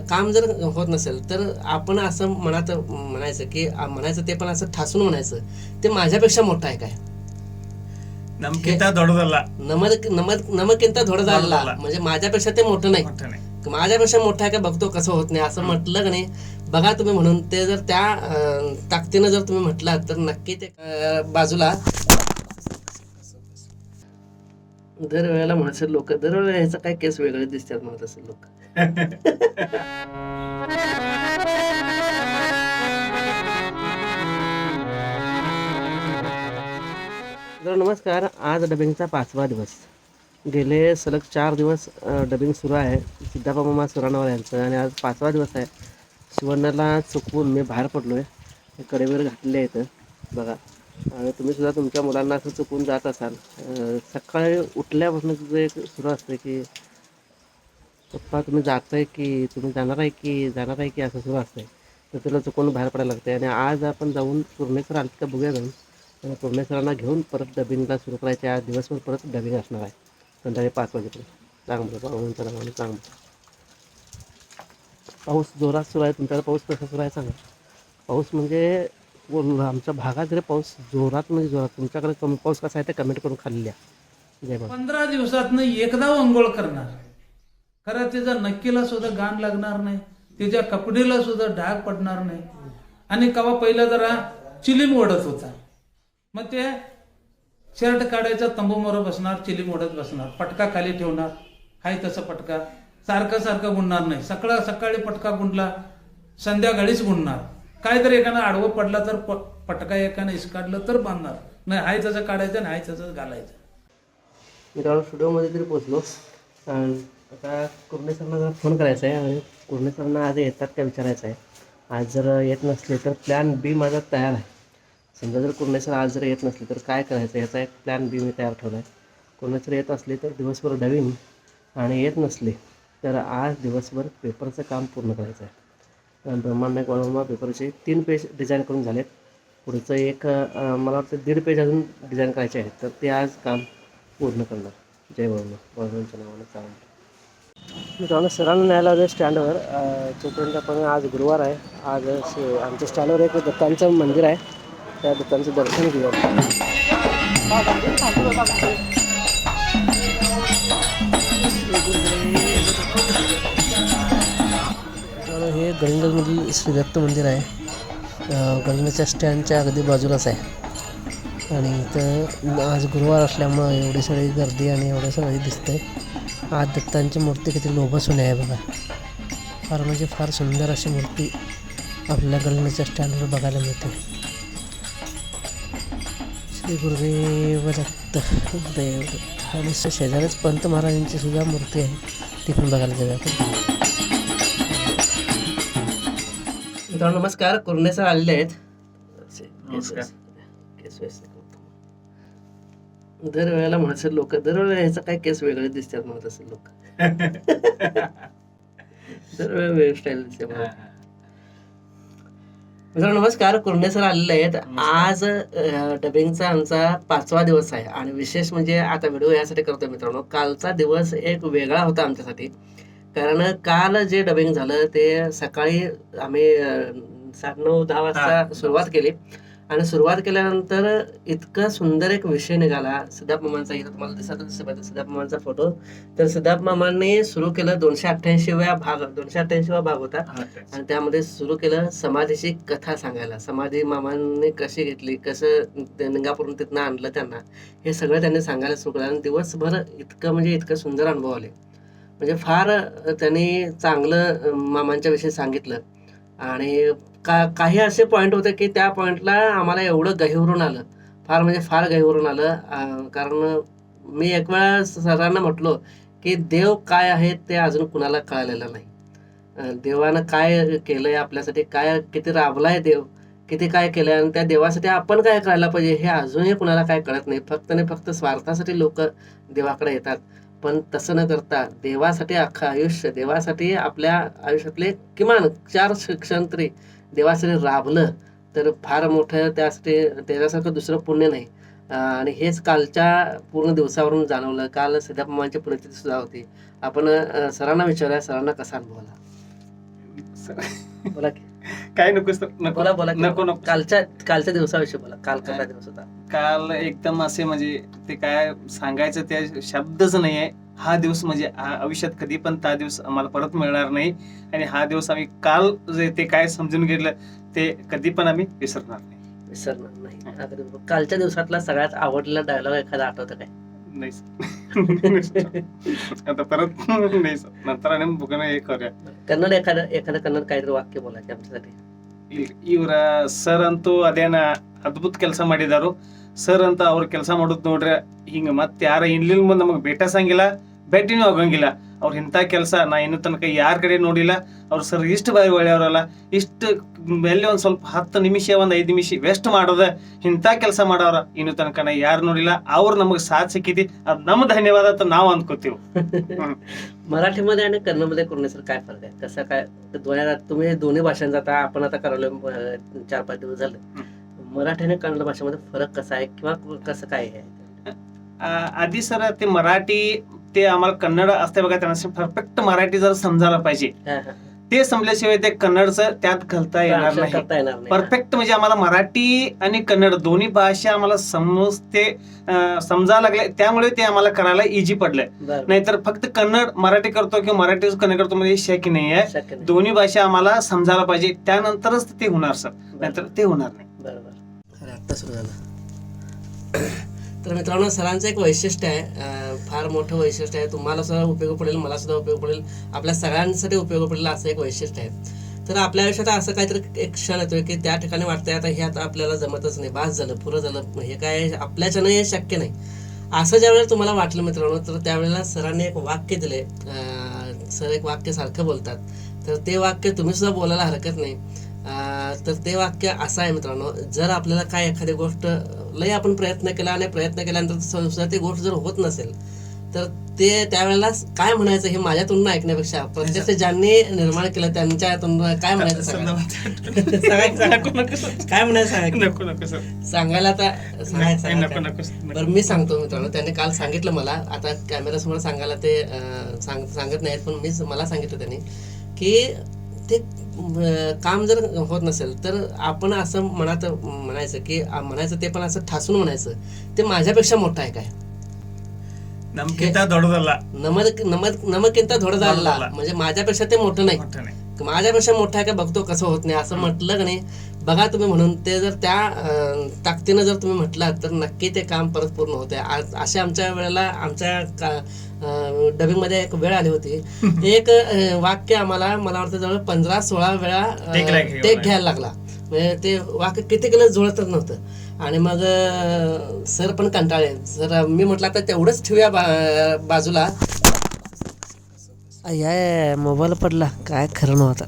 काम जर होत नसेल तर आपण असं मनात म्हणायचं की म्हणायचं ते पण असं ठासून म्हणायचं ते माझ्यापेक्षा मोठं आहे काय? नमकिंता धोडदाला नमक नमक नमकिंता झाला. म्हणजे माझ्यापेक्षा ते मोठं नाही. माझ्यापेक्षा मोठं आहे का बघतो कसं होत नाही असं म्हटलं का नाही? बघा तुम्ही म्हणून ते जर त्या ताकदीनं जर तुम्ही म्हटलात तर नक्की ते बाजूला दरवेळेला म्हणत लोक दरवेळेला ह्याचा काय केस वेगळे दिसतात म्हणत असेल लोक. तर नमस्कार. आज डबिंगचा पाचवा दिवस. गेले सलग चार दिवस डबिंग सुरू आहे. सिद्धापा मामा सुराणावर यांचं. आणि आज पाचवा दिवस आहे. सुवर्णाला चुकवून मी बाहेर पडलो आहे कडेवर घातले आहेत. बघा. आणि तुम्ही सुद्धा तुमच्या मुलांना असं चुकून जात असाल. सकाळी उठल्यापासून एक सुरू असतं की पप्पा तुम्ही जाताय की तुम्ही जाणार आहे की जाणार आहे की असं सुरू असतंय. तर तुला चुकून बाहेर पडायला लागते आणि आज आपण जाऊन पूर्णेश्वर आलं का बघूया जाऊन. आणि पूर्णेश्वरांना घेऊन परत डबिंगला सुरू करायचं आज दिवसभर परत डबिंग असणार आहे. संध्याकाळी पाच वाजेपर्यंत. चांगलं पाहूनचं नावाने चांगलं पाऊस जोरात सुरू आहे. तुमच्याकडे पाऊस कसा सुरू आहे सांगा. पाऊस म्हणजे आमच्या भागात जरी पाऊस जोरात म्हणजे जोरात तुमच्याकडे कमी पाऊस कसा आहे ते कमेंट करून खाल्ली द्या जय पंधरा दिवसातनं एकदा अंघोळ करणार. खरं त्याच्या नक्कीला सुद्धा गाण लागणार नाही त्याच्या कपडेला सुद्धा डाग पडणार नाही. आणि कवा पहिला जरा चिलीम ओढत होता. मग ते शर्ट काढायचा तंबूमोर बसणार चिलीम ओढत बसणार पटका खाली ठेवणार. हाय तसं पटका. सारखं सारखं गुणणार नाही. सकाळ सकाळी पटका गुंडला संध्याकाळीच गुणणार. काय तर एकानं आडवं पडला तर प- पटका एकानं इसकाडलं तर बांधणार. नाही हाय तसं काढायचं आणि हाय तसंच घालायचं. मित्रांनो स्टुडिओमध्ये तरी पोचलो आता कुर्णे सरना जरा फोन करायचा आहे आणि कुर्णे सरना आज येतात का विचारायचं आहे आज जर येत नसले तर प्लॅन बी माझा तयार आहे. समजा जर कुर्णे सर आज जर येत नसले तर काय करायचं याचा एक प्लॅन बी मी तयार ठेवला आहे कुर्णे सर येत असले तर दिवसभर डवीन आणि येत नसले तर आज दिवसभर पेपरचं काम पूर्ण करायचं आहे ब्रह्मांड वळमा पेपरचे तीन पेज डिझाईन करून झालेत. पुढचं एक मला वाटतं दीड पेज अजून डिझाईन करायचे आहेत. तर ते आज काम पूर्ण करणार. जय वळमा वळमांच्या नावानं चांगलं मित्रांनो सरांना न्यायला होतं स्टँडवर. तोपर्यंत आपण आज गुरुवार आहे. आज आमच्या स्टँडवर एक दत्तांचं मंदिर आहे. त्या दत्तांचं दर्शन घेऊया. हे गडिंगजमधील श्री दत्त मंदिर आहे. अं, स्टँडच्या अगदी बाजूलाच आहे. आणि इथं आज गुरुवार असल्यामुळं एवढी सगळी गर्दी आणि एवढं सगळी दिसतंय. आज दत्तांची मूर्ती किती लोभसून आहे बघा. फार म्हणजे फार सुंदर अशी मूर्ती आपल्या गलण्याच्या स्टँडवर बघायला मिळते. श्री गुरुदेव दत्त देव दत्त. आणि शेजारीच पंत महाराजांची सुद्धा मूर्ती आहे. ती पण बघायला जाऊया आपण. मित्रांनो नमस्कार. कुर्णेसर आलेले आहेत. नमस्कार. केस वेस दरवेळेला म्हणत असेल लोक दरवेळेला ह्याचं काय केस वेगळे दिसतात म्हणत असेल लोक. दरवेळेला वेगळी स्टाईल दिसते मला. मित्रांनो नमस्कार. कुर्णे सर आलेले आहेत. आज डबिंगचा आमचा पाचवा दिवस आहे आणि विशेष म्हणजे आता व्हिडिओ यासाठी करतोय मित्रांनो. कालचा दिवस एक वेगळा होता आमच्यासाठी. कारण काल जे डबिंग झालं ते सकाळी आम्ही अं, साडेनऊ दहा वाजता सुरुवात केली. आणि सुरुवात केल्यानंतर इतका सुंदर एक विषय निघाला. सिद्धाप मामांचा इथं तुम्हाला दिसत असेल सिद्धाप मामांचा फोटो. तर सिद्धाप मामांनी सुरू केलं दोनशे अठ्ठ्याऐंशीव्या भाग दोनशे अठ्ठ्याऐंशीवा भाग होता. आणि त्यामध्ये सुरू केलं समाधीची कथा सांगायला. समाधी मामांनी कशी घेतली कसं निंगापूरून तिथनं आणलं त्यांना हे सगळं त्यांनी सांगायला सुरू केलं. आणि दिवसभर इतकं म्हणजे इतकं सुंदर अनुभव आले. म्हणजे फार त्यांनी चांगलं मामांच्या विषयी सांगितलं. आणि का काही असे पॉईंट होते की त्या पॉईंटला आम्हाला एवढं गहिवरून आलं. फार म्हणजे फार गहिवरून आलं. कारण मी एक वेळा सरांना म्हटलो की देव काय आहे ते अजून कुणाला कळलेलं नाही. देवानं काय केलं आहे आपल्यासाठी? काय किती राबला आहे देव? किती काय केलंय? आणि त्या देवासाठी आपण काय करायला पाहिजे हे अजूनही कुणाला काय कळत नाही. फक्त आणि फक्त स्वार्थासाठी लोक देवाकडे येतात. पण तसं न करता देवासाठी अख्खं आयुष्य देवासाठी आपल्या आयुष्यातले किमान चार शिक्षण तरी देवासाठी राबलं तर फार मोठं त्यासाठी त्याच्यासारखं दुसरं पुण्य नाही. आणि हेच कालच्या पूर्ण दिवसावरून जाणवलं. काल सिद्धापमांची पुण्यतिथी सुद्धा होती. आपण सरांना विचारूया. सरांना कसा अनुभव आला? बोला की. काय नको बोला बोला. नको नको. कालच्या कालच्या दिवसाविषयी बोला. काल कसा दिवस होता? काल एकदम असे म्हणजे ते काय सांगायचं ते शब्दच नाही आहे हा दिवस म्हणजे आयुष्यात कधी पण त्या दिवस आम्हाला परत मिळणार नाही. आणि हा दिवस आम्ही काल जे ते काय समजून घेतलं ते कधी पण आम्ही विसरणार नाही. विसरणार नाही. कालच्या दिवसातला सगळ्यात आवडलेला डायलॉग एखादा आठवतो काय? नाही आता परत नाही सर. नंतर आणि बुकन हे करूया. कन्नड एखादं एखादं कन्नड काहीतरी वाक्य बोलायचं आमच्यासाठी. ಇವರ ಸರ್ ಅಂತೂ ಅದೇನ ಅದ್ಭುತ ಕೆಲಸ ಮಾಡಿದಾರು ಸರ್ ಅಂತ ಅವ್ರ ಕೆಲಸ ಮಾಡೋದ್ ನೋಡ್ರೆ ಹಿಂಗ ಮತ್ತೆ ಯಾರ ಇನ್ಲಿಲ್ ಮುಂದೆ ನಮಗೆ ಭೇಟಿಸಂಗಿಲ್ಲ ಭೇಟಿನೂ ಆಗಂಗಿಲ್ಲ ಅವ್ರ ಇಂಥ ಕೆಲಸ ನಾ ಇನ್ನು ತನಕ ಯಾರ ಕಡೆ ನೋಡಿಲ್ಲ ಅವ್ರ ಸರ್ ಇಷ್ಟು ಬಾರಿ ಒಳ್ಳೆಯವ್ರಲ್ಲ ಇಷ್ಟು ಎಲ್ಲಿ ಒಂದ್ ಸ್ವಲ್ಪ ಹತ್ತು ನಿಮಿಷ ಒಂದ್ ಐದು ನಿಮಿಷ ವೆಸ್ಟ್ ಮಾಡೋದ ಇಂಥ ಕೆಲಸ ಮಾಡೋರ ಇನ್ನು ತನಕ ನಾ ಯಾರು ನೋಡಿಲ್ಲ ಅವ್ರು ನಮಗೆ ಸಾಥ್ ಸಿಕ್ಕಿದಿ ಅದ್ ನಮ್ಮ ಧನ್ಯವಾದ ಅಂತ ನಾವು ಅಂದ್ಕೋತೀವಿ मराठीमध्ये आणि कन्नडमध्ये सर काय फरक आहे कसं काय दोन्ही तुम्ही दोन्ही भाषांचा आता आपण आता करायला चार पाच दिवस झाले मराठी आणि कन्नड भाषेमध्ये फरक कसा आहे किंवा कसं काय आहे? आधी सर ते मराठी ते आम्हाला कन्नड असते बघा त्यांना परफेक्ट मराठी जर समजायला पाहिजे. ते समजल्याशिवाय ते कन्नडचं त्यात घालता येणार नाही. परफेक्ट म्हणजे आम्हाला मराठी आणि कन्नड दोन्ही भाषा आम्हाला समजते अं, समजायला लागले त्यामुळे ते आम्हाला करायला इजी पडलंय. नाहीतर फक्त कन्नड मराठी करतो किंवा मराठी कन्नड करतो म्हणजे शक्य नाही. आहे. दोन्ही भाषा आम्हाला समजायला पाहिजे त्यानंतरच ते होणार सर. नाहीतर ते होणार नाही. आत्ता सुरू झालं. तर मित्रांनो सरांचं एक वैशिष्ट्य आहे फार मोठं वैशिष्ट्य आहे. तुम्हाला सुद्धा उपयोग पडेल मला सुद्धा उपयोग पडेल. आपल्या सगळ्यांसाठी उपयोग पडेल असं एक वैशिष्ट्य आहे. तर आपल्या आयुष्यात असं काहीतरी एक क्षण येतोय की त्या ठिकाणी वाटतंय आता हे आता आपल्याला जमतच नाही. बास झालं पुरं झालं हे काय आपल्याच्यानं हे शक्य नाही. असं ज्यावेळेला तुम्हाला वाटलं मित्रांनो तर त्यावेळेला सरांनी एक वाक्य दिले सर एक वाक्य सारखं बोलतात. तर ते वाक्य तुम्ही सुद्धा बोलायला हरकत नाही. तर ते वाक्य असं आहे मित्रांनो जर आपल्याला काय एखादी गोष्ट लय आपण प्रयत्न केला आणि प्रयत्न केल्यानंतर स- सुद्धा ती गोष्ट जर होत नसेल तर ते त्यावेळेला काय म्हणायचं हे माझ्यातून ऐकण्यापेक्षा प्रत्यक्ष ज्यांनी निर्माण केलं त्यांच्यातून काय म्हणायचं. काय म्हणायचं सांगायला आता सांगायचं. बरं मी सांगतो मित्रांनो त्याने काल सांगितलं मला आता कॅमेऱ्यासमोर सांगायला ते सांगत नाहीत पण मी मला सांगितलं त्यांनी की ते काम जर होत नसेल तर आपण असं म्हणत म्हणायचं की म्हणायचं ते पण असं ठासून म्हणायचं ते माझ्यापेक्षा मोठं आहे काय? नमकिंता धोडा झाला नमक नमकिंता झाला म्हणजे माझ्यापेक्षा ते मोठं नाही. माझ्यापेक्षा मोठं आहे का बघतो कसं होत नाही. असं म्हटलं का नाही बघा तुम्ही म्हणून ते जर त्या ताकदीनं जर तुम्ही म्हटलात तर नक्की ते काम परत पूर्ण होते आज अशा आमच्या वेळेला आमच्या डबिंगमध्ये एक वेळ आली होती. एक वाक्य आम्हाला मला वाटतं जवळ पंधरा सोळा वेळा टेक घ्यायला लागला. म्हणजे ते वाक्य किती केलं जुळतच नव्हतं. आणि मग सर पण कंटाळे सर मी म्हटलं आता तेवढंच ठेवूया बा- बाजूला. या मोबाईल पडला. काय खरं नव्हता.